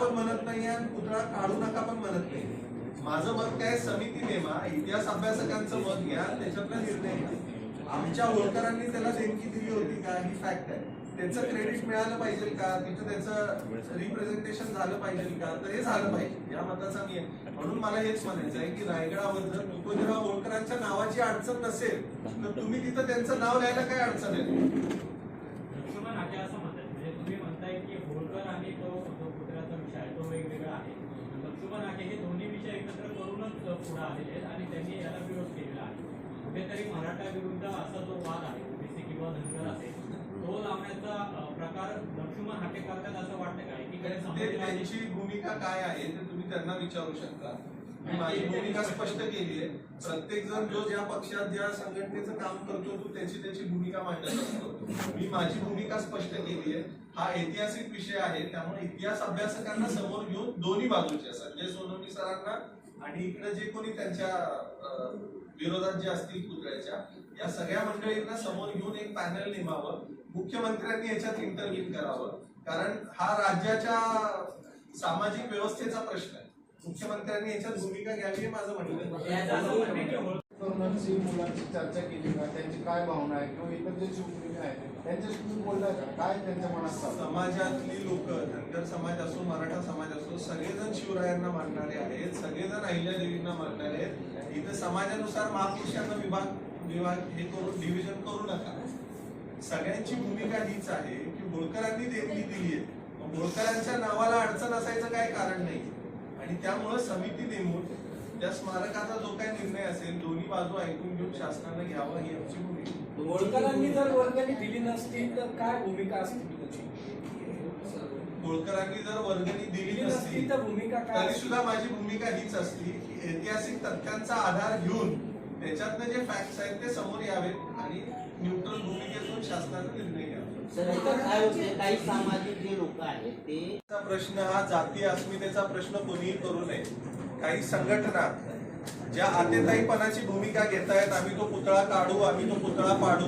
पण म्हणत नाही आणि पुतळा काढू नका पण म्हणत नाही. माझं मत काय समिती नेमा इतिहास अभ्यासकांचं मत घ्या त्याच्यातला निर्णय घ्या. आमच्या होळकरांनी त्याला देणगी दिली होती का? ही फॅक्ट आहे. त्याचं क्रेडिट मिळालं पाहिजे का? तिथं त्याचं रिप्रेझेंटेशन झालं पाहिजे का? तर हे झालं पाहिजे. या मताचा मी आहे म्हणून मला हेच म्हणायचं आहे की रायगडावर जर तुकोजीराव होळकरांच्या नावाची अडचण नसेल तर तुम्ही तिथं त्यांचं नाव लिहायला काय अडचण आहे? म्हणजे म्हणताय की होळकर आणि तो जो पुतळ्याचा विषय आहे तो वेगवेगळा आहे. लक्ष्मण नाटे हे दोन्ही विषय एकत्र करूनच पुढे आलेले आहेत आणि त्यांनी याला विरोध केलेला आहे. कुठेतरी मराठा विरुद्ध असा जो वाद आहे ओबीसी किंवा धनगर असेल तो लावण्याचा प्रकार लक्ष्मण हाटे करतात असं वाटतं का? एकीकडे ते समाजवादी त्यांची भूमिका काय आहे ते तुम्ही त्यांना विचारू शकता. म्हणजे मी माझी भूमिका स्पष्ट केली आहे. प्रत्येक जण जो ज्या पक्षात ज्या संघटनेचं काम करतो तो त्याची त्याची भूमिका मांडत असतो. मी माझी भूमिका स्पष्ट केली आहे. हा ऐतिहासिक विषय आहे. त्यामुळे इतिहास अभ्यासकांना समोर घेऊन दोन्ही बाजूचे संजय सोनवणी सरांना आणि इकडे जे कोणी त्यांच्या विरोधात जे असतील पुतळ्याच्या या सगळ्या मंडळींना समोर घेऊन एक पॅनल नेमावं. मुख्यमंत्र्यांनी याच्यात इंटरव्ह्यू करावं. कारण हा राज्याच्या सामाजिक व्यवस्थेचा प्रश्न आहे. मुख्यमंत्र्यांनी याच्यात भूमिका घ्यावी हे माझं म्हणणं मुलांची चर्चा केली का? त्यांची काय भावना आहे? किंवा इतर जे शिवसैनिक आहे त्यांच्याशी तुम्ही बोलताय का? काय त्यांच्या मनात समाजातली लोक धनगर समाज असो मराठा समाज असो सगळेजण शिवरायांना मानणारे आहेत सगळेजण अहिल्यादेवींना मानणारे आहेत. इथं समाजानुसार महापुरुषांना विभाग विभाग हे करून डिव्हिजन करू नका. सगळ्यांची भूमिका हीच आहे की होळकरांनी देणगी दिली आहे होळकरांच्या नावाला अडचण असायचं काय कारण नाही. आणि त्यामुळं समिती नेमून त्या स्मारकाचा जो काही निर्णय असेल दोन्ही बाजू ऐकून घेऊन शासनानं घ्यावं ही आमची भूमिका. होळकरांनी जर वर्गणी दिली नसती तर काय भूमिका असती होळकरांनी जर वर्गणी दिली नसती तर भूमिका तरी सुद्धा माझी भूमिका हीच असती की ऐतिहासिक तथ्यांचा आधार घेऊन त्याच्यातनं जे फॅक्ट्स आहेत ते समोर यावेत आणि न्यूट्रल भूमिकेतून शासनाने निर्णय घ्यावा काही सामाजिक जे लोक आहेत ते प्रश्न हा जाती अस्मितेचा प्रश्न कोणीही करू नये. काही संघटना ज्या आतेताईपणाची भूमिका घेत आहेत आम्ही तो पुतळा काढू आम्ही तो पुतळा पाडू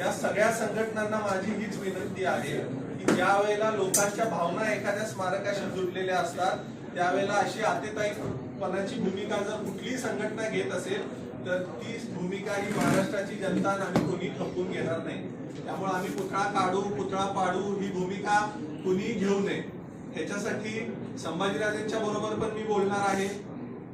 या सगळ्या संघटनांना माझी हीच विनंती आहे की ज्या वेळेला लोकांच्या भावना एखाद्या स्मारकाशी जुडलेल्या असतात त्यावेळेला अशी आतेताईपणाची भूमिका जर कुठलीही संघटना घेत असेल तर तीच भूमिका ही महाराष्ट्राची जनता आम्ही कोणी खपवून घेणार नाही. त्यामुळे आम्ही पुतळा काढू पुतळा पाडू ही भूमिका कुणी घेऊ नये. ह्याच्यासाठी संभाजीराजेंच्या बरोबर पण मी बोलणार आहे.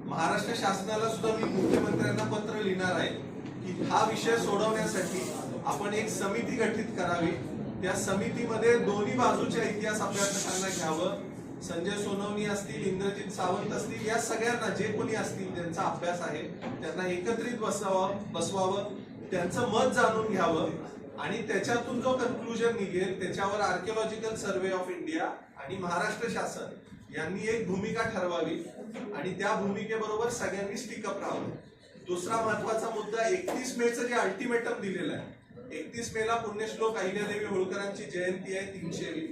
महाराष्ट्र शासनाला सुद्धा मी मुख्यमंत्र्यांना पत्र लिहिणार आहे की हा विषय सोडवण्यासाठी आपण एक समिती गठीत करावी. त्या समितीमध्ये दोन्ही बाजूच्या इतिहास अभ्यासकांना घ्यावं. संजय सोनवणी असतील इंद्रजित सावंत असतील या सगळ्यांना जे कोणी असतील त्यांचा अभ्यास आहे त्यांना एकत्रित बसवावं बसवावं त्यांचं मत जाणून घ्यावं आणि त्याच्यातून जो कन्क्लुजन निघेल त्याच्यावर आर्किओलॉजिकल सर्वे ऑफ इंडिया आणि महाराष्ट्र शासन यांनी एक भूमिका ठरवावी आणि त्या भूमिकेबरोबर सगळ्यांनी स्टिकअप राहावं. दुसरा महत्त्वाचा मुद्दा एकतीस मेचं जे अल्टिमेटम दिलेलं आहे एकतीस मेला पुण्यश्लोक अहिल्यादेवी होळकरांची जयंती आहे तीनशेवी.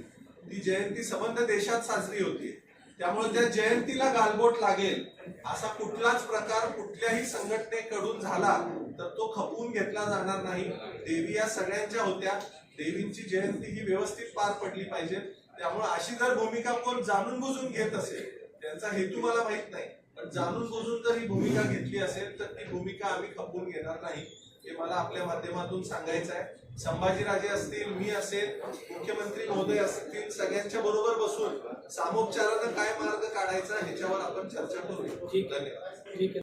जयंती संबंध देशात साजरी होती त्यामुळे त्या जयंतीला गालबोट लागेल असा कुठलाच प्रकार कुठल्याही संघटनेकडून झाला तर तो खपवून घेतला जाणार नाही. देवी या सगळ्यांच्या होत्या. देवींची जयंती ही व्यवस्थित पार पडली पाहिजे. त्यामुळे अशी जर भूमिका कोण जाणून बुजून घेत असेल त्यांचा हेतू मला माहीत नाही. पण जाणून बुजून जर ही भूमिका घेतली असेल तर ती भूमिका आम्ही खपवून घेणार नाही. हे मला आपल्या माध्यमातून सांगायचं आहे संभाजीराजे असतील मी असेल मुख्यमंत्री महोदय असतील सगळ्यांच्या बरोबर बसून सामोपचारानं काय मार्ग काढायचा ह्याच्यावर आपण चर्चा करू ठीक धन्यवाद.